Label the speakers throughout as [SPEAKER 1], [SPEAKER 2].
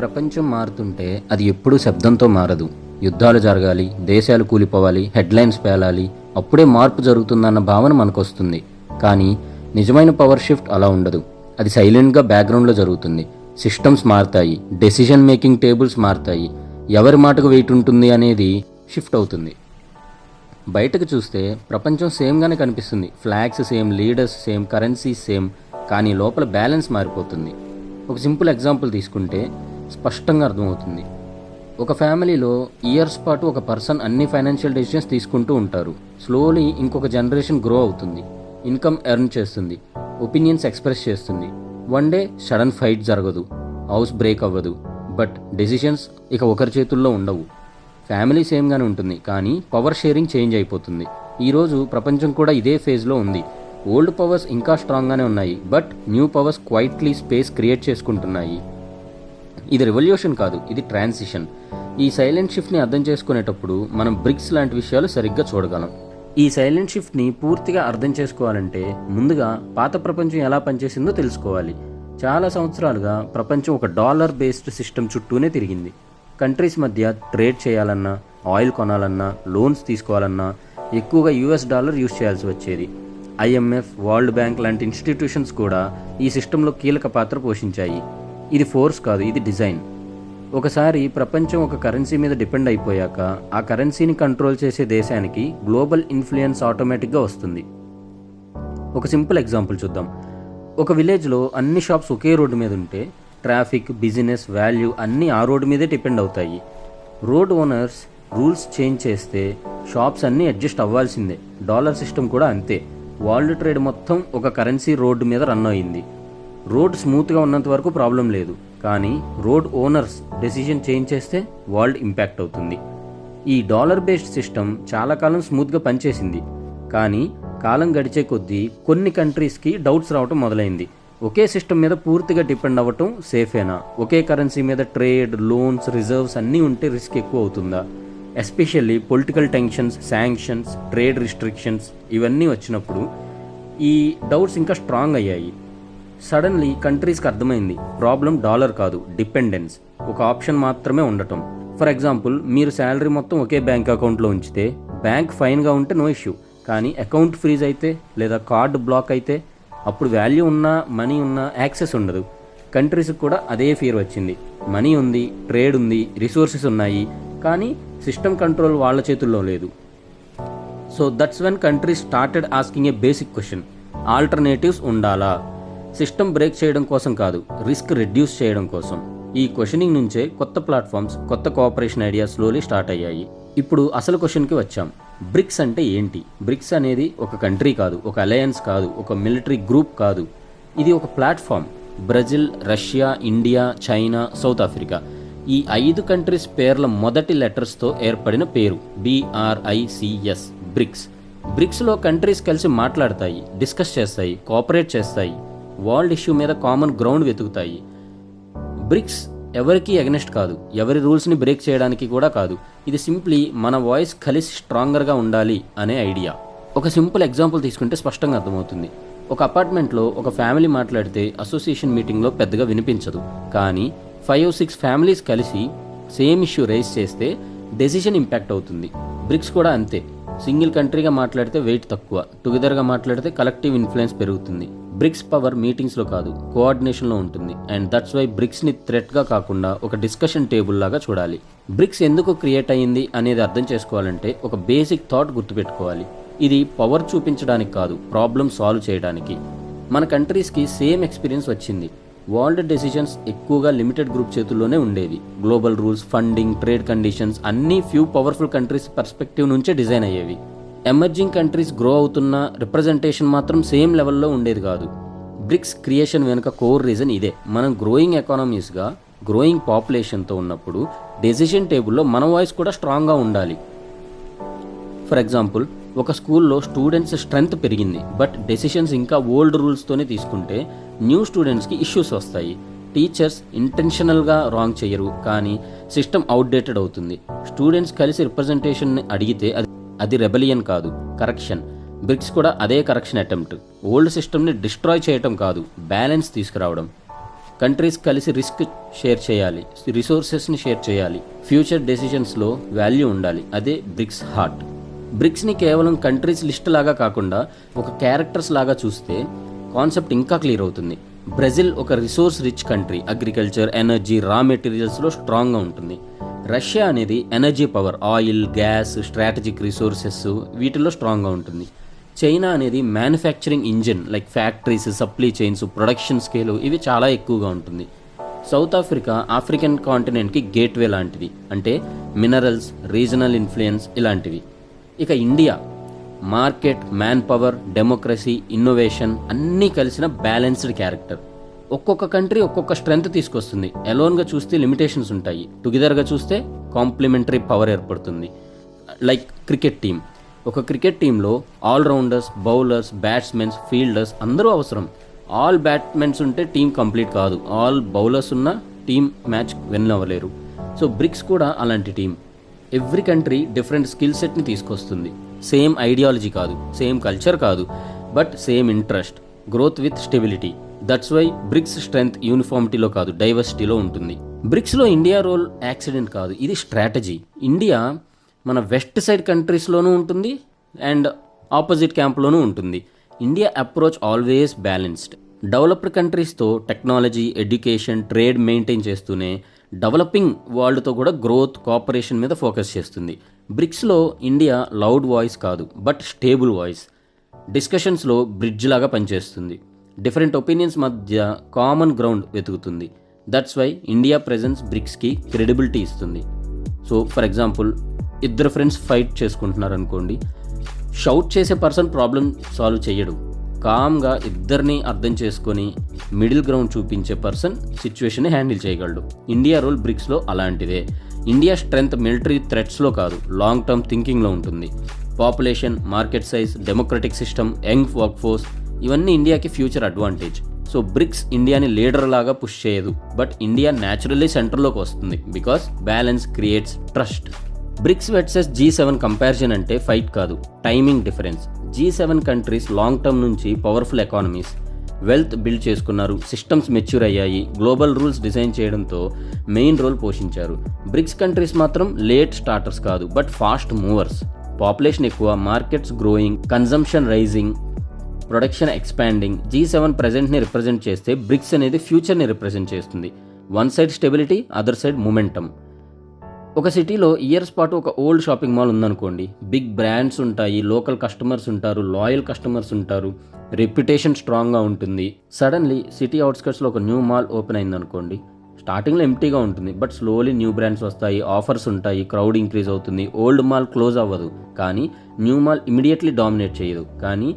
[SPEAKER 1] ప్రపంచం మారుతుంటే అది ఎప్పుడూ శబ్దంతో మారదు. యుద్ధాలు జరగాలి దేశాలు కూలిపోవాలి హెడ్లైన్స్ పేలాలి అప్పుడే మార్పు జరుగుతుందన్న భావన మనకొస్తుంది. కానీ నిజమైన పవర్ షిఫ్ట్ అలా ఉండదు. అది సైలెంట్గా బ్యాక్గ్రౌండ్లో జరుగుతుంది. సిస్టమ్స్ మారుతాయి డెసిషన్ మేకింగ్ టేబుల్స్ మారుతాయి. ఎవరి మాటకు వెయిట్ ఉంటుంది అనేది షిఫ్ట్ అవుతుంది. బయటకు చూస్తే ప్రపంచం సేమ్గానే కనిపిస్తుంది. Flags same leaders same currency same కానీ లోపల బ్యాలెన్స్ మారిపోతుంది. ఒక సింపుల్ ఎగ్జాంపుల్ తీసుకుంటే స్పష్టంగా అర్థమవుతుంది. ఒక ఫ్యామిలీలో ఇయర్స్ పాటు ఒక పర్సన్ అన్ని ఫైనాన్షియల్ డెసిషన్స్ తీసుకుంటూ ఉంటారు. స్లోలీ ఇంకొక జనరేషన్ గ్రో అవుతుంది. ఇన్కమ్ ఎర్న్ చేస్తుంది. ఒపీనియన్స్ ఎక్స్ప్రెస్ చేస్తుంది. వన్ డే సడన్ ఫైట్ జరగదు. హౌస్ బ్రేక్ అవ్వదు. బట్ డెసిషన్స్ ఇక ఒకరి చేతుల్లో ఉండవు. ఫ్యామిలీ సేమ్గానే ఉంటుంది. కానీ పవర్ షేరింగ్ చేంజ్ అయిపోతుంది. ఈరోజు ప్రపంచం కూడా ఇదే ఫేజ్లో ఉంది. ఓల్డ్ పవర్స్ ఇంకా స్ట్రాంగ్గానే ఉన్నాయి. But new powers quietly space create చేసుకుంటున్నాయి. ఇది రెవల్యూషన్ కాదు ఇది ట్రాన్సిషన్ ఈ సైలెంట్ షిఫ్ట్ని అర్థం చేసుకునేటప్పుడు మనం బ్రిక్స్ లాంటి విషయాలు సరిగ్గా చూడగలం. ఈ సైలెంట్ షిఫ్ట్ని పూర్తిగా అర్థం చేసుకోవాలంటే ముందుగా పాత ప్రపంచం ఎలా పనిచేసిందో తెలుసుకోవాలి. చాలా సంవత్సరాలుగా ప్రపంచం ఒక డాలర్ బేస్డ్ సిస్టమ్ చుట్టూనే తిరిగింది. కంట్రీస్ మధ్య ట్రేడ్ చేయాలన్నా ఆయిల్ కొనాలన్నా లోన్స్ తీసుకోవాలన్నా ఎక్కువగా యూఎస్ డాలర్ యూజ్ చేయాల్సి వచ్చేది. ఐఎంఎఫ్ వరల్డ్ బ్యాంక్ లాంటి ఇన్స్టిట్యూషన్స్ కూడా ఈ సిస్టంలో కీలక పాత్ర పోషించాయి. ఇది ఫోర్స్ కాదు ఇది డిజైన్. ఒకసారి ప్రపంచం ఒక కరెన్సీ మీద డిపెండ్ అయిపోయాక ఆ కరెన్సీని కంట్రోల్ చేసే దేశానికి గ్లోబల్ ఇన్ఫ్లుయెన్స్ ఆటోమేటిక్గా వస్తుంది. ఒక సింపుల్ ఎగ్జాంపుల్ చూద్దాం. ఒక విలేజ్లో అన్ని షాప్స్ ఒకే రోడ్డు మీద ఉంటే ట్రాఫిక్ బిజినెస్ వాల్యూ అన్నీ ఆ రోడ్డు మీదే డిపెండ్ అవుతాయి. రోడ్ ఓనర్స్ రూల్స్ చేంజ్ చేస్తే షాప్స్ అన్నీ అడ్జస్ట్ అవ్వాల్సిందే. డాలర్ సిస్టమ్ కూడా అంతే. వరల్డ్ ట్రేడ్ మొత్తం ఒక కరెన్సీ రోడ్డు మీద రన్ అయింది. రోడ్ స్మూత్గా ఉన్నంత వరకు ప్రాబ్లం లేదు. కానీ రోడ్ ఓనర్స్ డెసిషన్ చేంజ్ చేస్తే వరల్డ్ ఇంపాక్ట్ అవుతుంది. ఈ డాలర్ బేస్డ్ సిస్టమ్ చాలా కాలం స్మూత్గా పనిచేసింది. కానీ కాలం గడిచే కొద్దీ కొన్ని కంట్రీస్కి డౌట్స్ రావటం మొదలైంది. ఒకే సిస్టమ్ మీద పూర్తిగా డిపెండ్ అవ్వటం సేఫేనా? ఒకే కరెన్సీ మీద ట్రేడ్ లోన్స్ రిజర్వ్స్ అన్నీ ఉంటే రిస్క్ ఎక్కువ అవుతుందా? Especially political tensions sanctions trade restrictions ఇవన్నీ వచ్చినప్పుడు ఈ డౌట్స్ ఇంకా స్ట్రాంగ్ అయ్యాయి. సడన్లీ కంట్రీస్కి అర్థమైంది. ప్రాబ్లం డాలర్ కాదు డిపెండెన్స్ ఒక ఆప్షన్ మాత్రమే ఉండటం. ఫర్ ఎగ్జాంపుల్ మీరు శాలరీ మొత్తం ఒకే బ్యాంక్ అకౌంట్లో ఉంచితే బ్యాంక్ ఫైన్గా ఉంటే నో ఇష్యూ కానీ అకౌంట్ ఫ్రీజ్ అయితే లేదా కార్డు బ్లాక్ అయితే అప్పుడు వాల్యూ ఉన్నా మనీ ఉన్నా యాక్సెస్ ఉండదు. కంట్రీస్కి కూడా అదే ఫియర్ వచ్చింది. మనీ ఉంది ట్రేడ్ ఉంది రిసోర్సెస్ ఉన్నాయి కానీ సిస్టమ్ కంట్రోల్ వాళ్ళ చేతుల్లో లేదు. So that's when country started asking a basic question alternatives ఉండాలా? సిస్టమ్ బ్రేక్ చేయడం కోసం కాదు రిస్క్ రెడ్యూస్ చేయడం కోసం. ఈ క్వశ్చనింగ్ నుంచే కొత్త ప్లాట్ఫామ్స్ కొత్త కోఆపరేషన్ ఐడియా స్లోలీ స్టార్ట్ అయ్యాయి. ఇప్పుడు అసలు క్వశ్చన్కి వచ్చాం. బ్రిక్స్ అంటే ఏంటి? బ్రిక్స్ అనేది ఒక కంట్రీ కాదు ఒక అలయన్స్ కాదు ఒక మిలిటరీ గ్రూప్ కాదు. ఇది ఒక platform. Brazil Russia India China South Africa. ఈ ఐదు కంట్రీస్ పేర్ల మొదటి లెటర్స్తో ఏర్పడిన పేరు బీఆర్ఐసిఎస్ బ్రిక్స్. బ్రిక్స్లో కంట్రీస్ కలిసి మాట్లాడతాయి డిస్కస్ చేస్తాయి కోఆపరేట్ చేస్తాయి. వరల్డ్ ఇష్యూ మీద కామన్ గ్రౌండ్ వెతుకుతాయి. బ్రిక్స్ ఎవరికి అగనెస్ట్ కాదు. ఎవరి రూల్స్ని బ్రేక్ చేయడానికి కూడా కాదు. ఇది సింప్లీ మన వాయిస్ కలిసి స్ట్రాంగర్గా ఉండాలి అనే ఐడియా. ఒక సింపుల్ ఎగ్జాంపుల్ తీసుకుంటే స్పష్టంగా అర్థమవుతుంది. ఒక అపార్ట్మెంట్లో ఒక ఫ్యామిలీ మాట్లాడితే అసోసియేషన్ మీటింగ్లో పెద్దగా వినిపించదు. కానీ ఫైవ్ సిక్స్ ఫ్యామిలీస్ కలిసి సేమ్ ఇష్యూ రేస్ చేస్తే డెసిషన్ ఇంపాక్ట్ అవుతుంది. బ్రిక్స్ కూడా అంతే. సింగిల్ కంట్రీగా మాట్లాడితే వెయిట్ తక్కువ. టుగెదర్గా మాట్లాడితే కలెక్టివ్ ఇన్ఫ్లుయెన్స్ పెరుగుతుంది. బ్రిక్స్ పవర్ మీటింగ్స్లో కాదు కోఆర్డినేషన్లో ఉంటుంది. అండ్ దట్స్ వై బ్రిక్స్ని థ్రెట్గా కాకుండా ఒక డిస్కషన్ టేబుల్ లాగా చూడాలి. బ్రిక్స్ ఎందుకు క్రియేట్ అయ్యింది అనేది అర్థం చేసుకోవాలంటే ఒక బేసిక్ థాట్ గుర్తుపెట్టుకోవాలి. ఇది పవర్ చూపించడానికి కాదు ప్రాబ్లం సాల్వ్ చేయడానికి. మన కంట్రీస్కి సేమ్ ఎక్స్పీరియన్స్ వచ్చింది. వరల్డ్ డెసిషన్స్ ఎక్కువగా లిమిటెడ్ గ్రూప్ చేతుల్లోనే ఉండేవి. Global rules funding trade conditions అన్నీ ఫ్యూ పవర్ఫుల్ కంట్రీస్ పర్స్పెక్టివ్ నుంచే డిజైన్ అయ్యేవి. ఎమర్జింగ్ కంట్రీస్ గ్రో అవుతున్న రిప్రజెంటేషన్ మాత్రం సేమ్ లెవెల్లో ఉండేది కాదు. బ్రిక్స్ క్రియేషన్ వెనుక కోర్ రీజన్ ఇదే. మనం గ్రోయింగ్ ఎకానమీస్గా గ్రోయింగ్ పాపులేషన్తో ఉన్నప్పుడు డెసిషన్ టేబుల్లో మన వాయిస్ కూడా స్ట్రాంగ్గా ఉండాలి. ఫర్ ఎగ్జాంపుల్ ఒక స్కూల్లో స్టూడెంట్స్ స్ట్రెంగ్త్ పెరిగింది బట్ డెసిషన్స్ ఇంకా ఓల్డ్ రూల్స్తోనే తీసుకుంటే న్యూ స్టూడెంట్స్కి ఇష్యూస్ వస్తాయి. టీచర్స్ ఇంటెన్షనల్గా రాంగ్ చేయరు కానీ సిస్టమ్ అవుట్డేటెడ్ అవుతుంది. స్టూడెంట్స్ కలిసి రిప్రజెంటేషన్ని అడిగితే అది అది రెబలియన్ కాదు కరెక్షన్ బ్రిక్స్ కూడా అదే కరెక్షన్ అటెంప్ట్ ఓల్డ్ సిస్టమ్ని డిస్ట్రాయ్ చేయటం కాదు బ్యాలెన్స్ తీసుకురావడం. కంట్రీస్ కలిసి రిస్క్ షేర్ చేయాలి రిసోర్సెస్ని షేర్ చేయాలి ఫ్యూచర్ డెసిషన్స్లో వాల్యూ ఉండాలి అదే బ్రిక్స్ హార్ట్. బ్రిక్స్ని కేవలం కంట్రీస్ లిస్ట్ లాగా కాకుండా ఒక క్యారెక్టర్స్ లాగా చూస్తే కాన్సెప్ట్ ఇంకా క్లియర్ అవుతుంది. బ్రెజిల్ ఒక resource rich country agriculture energy raw మెటీరియల్స్లో స్ట్రాంగ్గా ఉంటుంది. రష్యా అనేది energy power oil gas strategic resources వీటిలో స్ట్రాంగ్గా ఉంటుంది. చైనా అనేది manufacturing engine like factories supply chains production scale ఇవి చాలా ఎక్కువగా ఉంటుంది. సౌత్ ఆఫ్రికా ఆఫ్రికన్ కాంటినెంట్కి గేట్వే లాంటిది. అంటే మినరల్స్ రీజనల్ ఇన్ఫ్లుయెన్స్ ఇలాంటివి. ఇక India market manpower democracy innovation అన్నీ కలిసిన బ్యాలెన్స్డ్ క్యారెక్టర్. ఒక్కొక్క కంట్రీ ఒక్కొక్క స్ట్రెంగ్త్ తీసుకొస్తుంది. ఎలోన్గా చూస్తే లిమిటేషన్స్ ఉంటాయి. టుగెదర్గా చూస్తే కాంప్లిమెంటరీ పవర్ ఏర్పడుతుంది. లైక్ క్రికెట్ టీం ఒక క్రికెట్ టీంలో ఆల్రౌండర్స్ బౌలర్స్ బ్యాట్స్మెన్స్ ఫీల్డర్స్ అందరూ అవసరం. ఆల్ బ్యాట్మెన్స్ ఉంటే టీం కంప్లీట్ కాదు. ఆల్ బౌలర్స్ ఉన్న టీం మ్యాచ్ విన్ అవ్వలేరు. సో బ్రిక్స్ కూడా అలాంటి team. Every country different skill సెట్ని తీసుకొస్తుంది. సేమ్ ఐడియాలజీ కాదు. సేమ్ కల్చర్ కాదు. But same interest. Growth with stability. That's why BRICS strength యూనిఫార్మిటీలో కాదు డైవర్సిటీలో ఉంటుంది. బ్రిక్స్లో ఇండియా రోల్ యాక్సిడెంట్ కాదు ఇది స్ట్రాటజీ ఇండియా మన వెస్ట్ సైడ్ కంట్రీస్లోనూ ఉంటుంది అండ్ ఆపోజిట్ క్యాంప్లోనూ ఉంటుంది. India approach always balanced developed కంట్రీస్తో technology education trade maintain చేస్తూనే డెవలపింగ్ వరల్డ్తో కూడా గ్రోత్ కోఆపరేషన్ మీద ఫోకస్ చేస్తుంది. బ్రిక్స్లో ఇండియా లౌడ్ వాయిస్ కాదు బట్ స్టేబుల్ వాయిస్ డిస్కషన్స్లో బ్రిడ్జ్ లాగా పనిచేస్తుంది. డిఫరెంట్ ఒపీనియన్స్ మధ్య కామన్ గ్రౌండ్ వెతుకుతుంది. దట్స్ వై ఇండియా ప్రెజెన్స్ బ్రిక్స్కి క్రెడిబిలిటీ ఇస్తుంది. సో ఫర్ ఎగ్జాంపుల్ ఇద్దరు ఫ్రెండ్స్ ఫైట్ చేసుకుంటున్నారు అనుకోండి షౌట్ చేసే పర్సన్ ప్రాబ్లం సాల్వ్ చేయడు. కామ్గా ఇద్దరిని అర్థం చేసుకొని మిడిల్ గ్రౌండ్ చూపించే పర్సన్ సిచ్యువేషన్ని హ్యాండిల్ చేయగలడు. ఇండియా రోల్ బ్రిక్స్లో అలాంటిదే. ఇండియా స్ట్రెంగ్త్ మిలిటరీ థ్రెట్స్లో కాదు లాంగ్ టర్మ్ థింకింగ్లో ఉంటుంది. Population market size democratic system young workforce ఇవన్నీ ఇండియాకి ఫ్యూచర్ అడ్వాంటేజ్. సో బ్రిక్స్ ఇండియాని లీడర్ లాగా పుష్ చేయదు. బట్ ఇండియా న్యాచురల్లీ సెంటర్లోకి వస్తుంది. Because balance creates trust. BRICS versus G seven comparison అంటే ఫైట్ కాదు. Timing difference. G seven countries long term నుంచి పవర్ఫుల్ ఎకానమీస్. వెల్త్ బిల్డ్ చేసుకున్నారు. సిస్టమ్స్ మెచ్యూర్ అయ్యాయి. గ్లోబల్ రూల్స్ డిజైన్ చేయడంతో మెయిన్ రోల్ పోషించారు. BRICS countries మాత్రం లేట్ స్టార్టర్స్ కాదు. But fast movers. Population ఎక్కువ. Markets growing. Consumption rising. Production expanding G seven ప్రజెంట్ని represent చేస్తే BRICS అనేది ఫ్యూచర్ని రిప్రజెంట్ చేస్తుంది. One side stability other side momentum. ఒక సిటీలో ఇయర్స్ పాటు ఒక ఓల్డ్ షాపింగ్ మాల్ ఉందనుకోండి. బిగ్ బ్రాండ్స్ ఉంటాయి లోకల్ కస్టమర్స్ ఉంటారు లాయల్ కస్టమర్స్ ఉంటారు. రెప్యుటేషన్ స్ట్రాంగ్గా ఉంటుంది. సడన్లీ సిటీ అవుట్స్కట్స్లో ఒక న్యూ మాల్ ఓపెన్ అయిందనుకోండి. స్టార్టింగ్లో ఎంటీగా ఉంటుంది. బట్ స్లోలీ న్యూ బ్రాండ్స్ వస్తాయి ఆఫర్స్ ఉంటాయి క్రౌడ్ ఇంక్రీజ్ అవుతుంది. ఓల్డ్ మాల్ క్లోజ్ అవ్వదు. కానీ న్యూ మాల్ ఇమీడియట్లీ డామినేట్ చేయదు. కానీ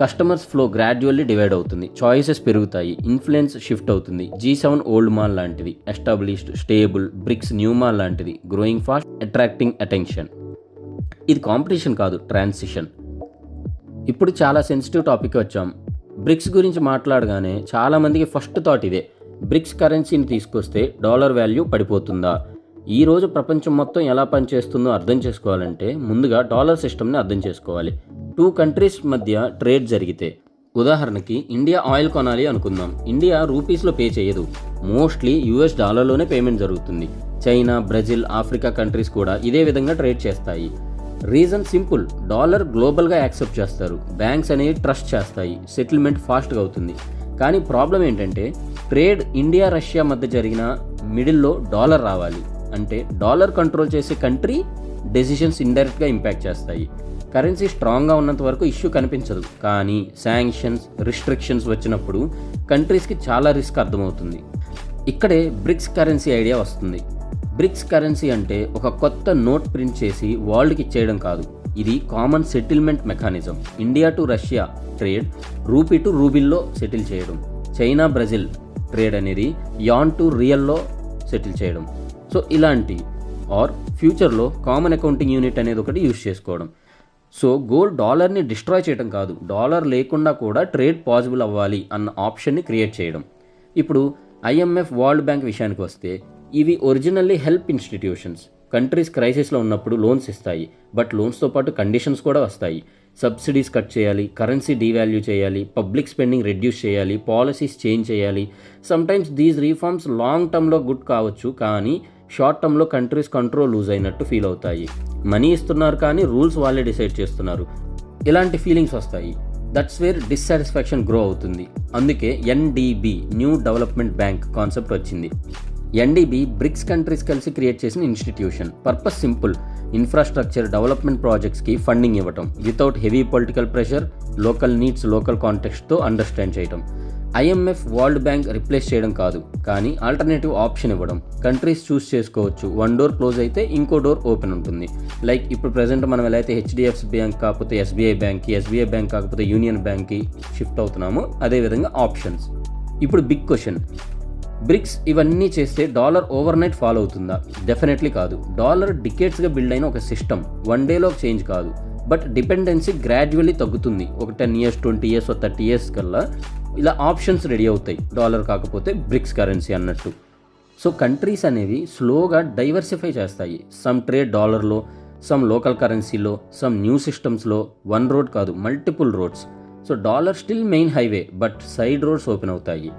[SPEAKER 1] కస్టమర్స్ ఫ్లో గ్రాడ్యువల్లీ డివైడ్ అవుతుంది. చాయిసెస్ పెరుగుతాయి. ఇన్ఫ్లుయెన్స్ షిఫ్ట్ అవుతుంది. జీ సెవెన్ ఓల్డ్ మాల్ లాంటిది. Established stable BRICS new mall లాంటిది. Growing fast attracting attention. ఇది కాంపిటీషన్ కాదు ట్రాన్సిషన్. ఇప్పుడు చాలా సెన్సిటివ్ టాపిక్ వచ్చాం. బ్రిక్స్ గురించి మాట్లాడగానే చాలామందికి ఫస్ట్ థాట్ ఇదే. బ్రిక్స్ కరెన్సీని తీసుకొస్తే డాలర్ వాల్యూ పడిపోతుందా? ఈ రోజు ప్రపంచం మొత్తం ఎలా పనిచేస్తుందో అర్థం చేసుకోవాలంటే ముందుగా డాలర్ సిస్టమ్ని అర్థం చేసుకోవాలి. టూ కంట్రీస్ మధ్య ట్రేడ్ జరిగితే. ఉదాహరణకి ఇండియా ఆయిల్ కొనాలి అనుకుందాం. ఇండియా రూపీస్లో పే చేయదు. మోస్ట్లీ యూఎస్ డాలర్లోనే పేమెంట్ జరుగుతుంది. చైనా బ్రెజిల్ ఆఫ్రికా కంట్రీస్ కూడా ఇదే విధంగా ట్రేడ్ చేస్తాయి. Reason simple. డాలర్ గ్లోబల్గా యాక్సెప్ట్ చేస్తారు. బ్యాంక్స్ అనేవి ట్రస్ట్ చేస్తాయి. సెటిల్మెంట్ ఫాస్ట్గా అవుతుంది. కానీ ప్రాబ్లం ఏంటంటే ట్రేడ్ ఇండియా రష్యా మధ్య జరిగిన మిడిల్లో డాలర్ రావాలి. అంటే డాలర్ కంట్రోల్ చేసే కంట్రీ డెసిషన్స్ ఇండైరెక్ట్గా ఇంపాక్ట్ చేస్తాయి. కరెన్సీ స్ట్రాంగ్గా ఉన్నంత వరకు ఇష్యూ కనిపించదు. కానీ శాంక్షన్స్ రిస్ట్రిక్షన్స్ వచ్చినప్పుడు కంట్రీస్కి చాలా రిస్క్ అర్థమవుతుంది. ఇక్కడే బ్రిక్స్ కరెన్సీ ఐడియా వస్తుంది. బ్రిక్స్ కరెన్సీ అంటే ఒక కొత్త నోట్ ప్రింట్ చేసి వరల్డ్కి ఇచ్చేయడం కాదు. ఇది common settlement mechanism. India to Russia trade rupee to రూబిల్లో settle చేయడం. చైనా బ్రెజిల్ ట్రేడ్ అనేది యాన్ టు రియల్లో సెటిల్ చేయడం. సో ఇలాంటి ఆర్ ఫ్యూచర్లో కామన్ అకౌంటింగ్ యూనిట్ అనేది ఒకటి యూజ్ చేసుకోవడం. సో గోల్డ్ డాలర్ని డిస్ట్రాయ్ చేయడం కాదు డాలర్ లేకుండా కూడా ట్రేడ్ పాసిబుల్ అవ్వాలి అన్న ఆప్షన్ని క్రియేట్ చేయడం. ఇప్పుడు ఐఎంఎఫ్ వరల్డ్ బ్యాంక్ విషయానికి వస్తే ఇవి ఒరిజినల్లీ హెల్ప్ ఇన్స్టిట్యూషన్స్. కంట్రీస్ క్రైసిస్లో ఉన్నప్పుడు లోన్స్ ఇస్తాయి బట్ లోన్స్తో పాటు కండిషన్స్ కూడా వస్తాయి. సబ్సిడీస్ కట్ చేయాలి కరెన్సీ డీవాల్యూ చేయాలి పబ్లిక్ స్పెండింగ్ రెడ్యూస్ చేయాలి పాలసీస్ చేంజ్ చేయాలి. సమ్టైమ్స్ దీస్ రీఫార్మ్స్ లాంగ్ టర్మ్లో గుడ్ కావచ్చు కానీ షార్ట్ టర్మ్లో కంట్రీస్ కంట్రోల్ లూజ్ అయినట్టు ఫీల్ అవుతాయి. మనీ ఇస్తున్నారు కానీ రూల్స్ వాళ్ళే డిసైడ్ చేస్తున్నారు. ఇలాంటి ఫీలింగ్స్ వస్తాయి. దట్స్ వేర్ డిస్సాటిస్ఫాక్షన్ గ్రో అవుతుంది. అందుకే NDB new development bank concept వచ్చింది. ఎన్డీబీ బ్రిక్స్ కంట్రీస్ కలిసి క్రియేట్ చేసిన institution purpose simple infrastructure development ప్రాజెక్ట్స్కి funding ఇవ్వటం. Without heavy political pressure local needs local కాంటెక్స్ట్తో understand చేయటం. ఐఎంఎఫ్ వరల్డ్ బ్యాంక్ రిప్లేస్ చేయడం కాదు కానీ ఆల్టర్నేటివ్ ఆప్షన్ ఇవ్వడం. కంట్రీస్ చూస్ చేసుకోవచ్చు. వన్ డోర్ క్లోజ్ అయితే ఇంకో డోర్ ఓపెన్ ఉంటుంది. లైక్ ఇప్పుడు ప్రజెంట్ మనం ఎలా అయితే హెచ్డిఎఫ్సి బ్యాంక్ కాకపోతే ఎస్బీఐ బ్యాంక్కి ఎస్బీఐ బ్యాంక్ కాకపోతే యూనియన్ బ్యాంక్కి షిఫ్ట్ అవుతున్నామో అదేవిధంగా ఆప్షన్స్. ఇప్పుడు బిగ్ క్వశ్చన్. బ్రిక్స్ ఇవన్నీ చేస్తే డాలర్ ఓవర్ నైట్ ఫాలో అవుతుందా? డెఫినెట్లీ కాదు. డాలర్ డికేట్స్గా బిల్డ్ అయిన ఒక సిస్టమ్. వన్ డేలో చేంజ్ కాదు. బట్ డిపెండెన్సీ గ్రాడ్యువల్లీ తగ్గుతుంది. ఒక ten years twenty years thirty years కల్లా ఇలా ఆప్షన్స్ రెడీ అవుతాయి. డాలర్ కాకపోతే బ్రిక్స్ కరెన్సీ అన్నట్టు. సో కంట్రీస్ అనేవి స్లోగా డైవర్సిఫై చేస్తాయి. సమ్ ట్రేడ్ డాలర్లో సమ్ లోకల్ కరెన్సీలో సమ్ న్యూ సిస్టమ్స్లో. వన్ రోడ్ కాదు multiple roads. So dollar still main highway but side roads open అవుతాయి.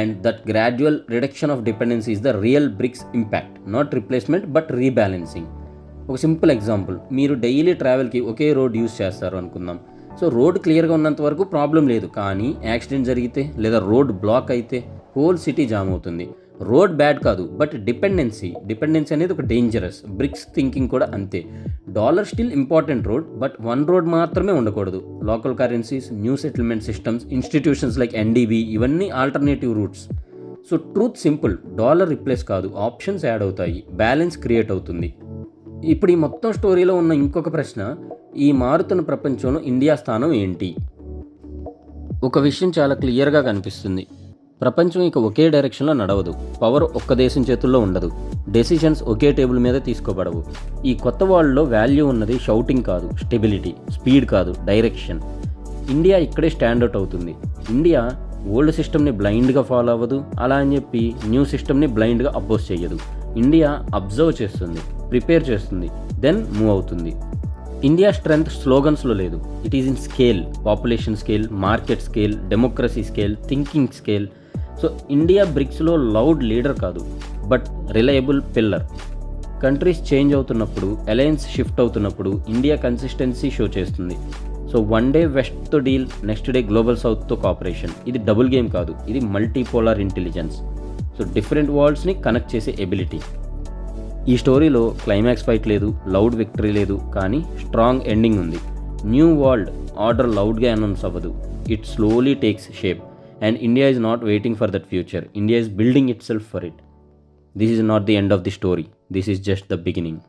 [SPEAKER 1] And that gradual reduction of dependency is the real BRICS impact. Not replacement but rebalancing. ఒక simple example. మీరు daily ట్రావెల్కి ఒకే road use చేస్తారు అనుకుందాం. So road క్లియర్గా ఉన్నంత వరకు ప్రాబ్లం లేదు. కానీ యాక్సిడెంట్ జరిగితే లేదా రోడ్ బ్లాక్ అయితే హోల్ సిటీ జామ్ అవుతుంది. రోడ్ బ్యాడ్ కాదు బట్ డిపెండెన్సీ. డిపెండెన్సీ అనేది ఒక డేంజరస్. బ్రిక్స్ థింకింగ్ కూడా అంతే. Dollar still important road but one road మాత్రమే ఉండకూడదు. Local currencies new settlement systems institutions like NDB ఇవన్నీ alternative routes. So truth simple. Dollar replace కాదు ఆప్షన్స్ యాడ్ అవుతాయి. బ్యాలెన్స్ క్రియేట్ అవుతుంది. ఇప్పుడు ఈ మొత్తం స్టోరీలో ఉన్న ఇంకొక ప్రశ్న ఈ మారుతున్న ప్రపంచంలో ఇండియా స్థానం ఏంటి? ఒక విషయం చాలా క్లియర్గా కనిపిస్తుంది. ప్రపంచం ఇక ఒకే డైరెక్షన్లో నడవదు. పవర్ ఒక్క దేశం చేతుల్లో ఉండదు. డెసిషన్స్ ఒకే టేబుల్ మీద తీసుకోబడవు. ఈ కొత్త వరల్డ్లో వాల్యూ ఉన్నది షౌటింగ్ కాదు స్టెబిలిటీ స్పీడ్ కాదు డైరెక్షన్. ఇండియా ఇక్కడే స్టాండౌట్ అవుతుంది. ఇండియా ఓల్డ్ సిస్టమ్ని బ్లైండ్గా ఫాలో అవ్వదు. అలా అని చెప్పి న్యూ సిస్టమ్ని బ్లైండ్గా అపోజ్ చేయదు ఇండియా అబ్జర్వ్ చేస్తుంది. ప్రిపేర్ చేస్తుంది దెన్ మూవ్ అవుతుంది. ఇండియా స్ట్రెంగ్త్ స్లోగన్స్లో లేదు. It is in scale population scale market scale democracy scale thinking scale so India బ్రిక్స్లో loud leader కాదు but reliable pillar countries change అవుతున్నప్పుడు అలయన్స్ షిఫ్ట్ అవుతున్నప్పుడు India consistency show చేస్తుంది. So one day వెస్ట్తో deal next day global సౌత్తో cooperation ఇది double game కాదు ఇది multipolar intelligence so different వరల్డ్స్ని కనెక్ట్ చేసే ఎబిలిటీ ఈ స్టోరీలో క్లైమాక్స్ ఫైట్ లేదు లౌడ్ విక్టరీ లేదు కానీ స్ట్రాంగ్ ఎండింగ్ ఉంది. న్యూ వరల్డ్ ఆర్డర్ లౌడ్గా అనౌన్స్ అవ్వదు. It slowly takes shape and India is not waiting for that future India is building itself for it this is not the end of the story this is just the beginning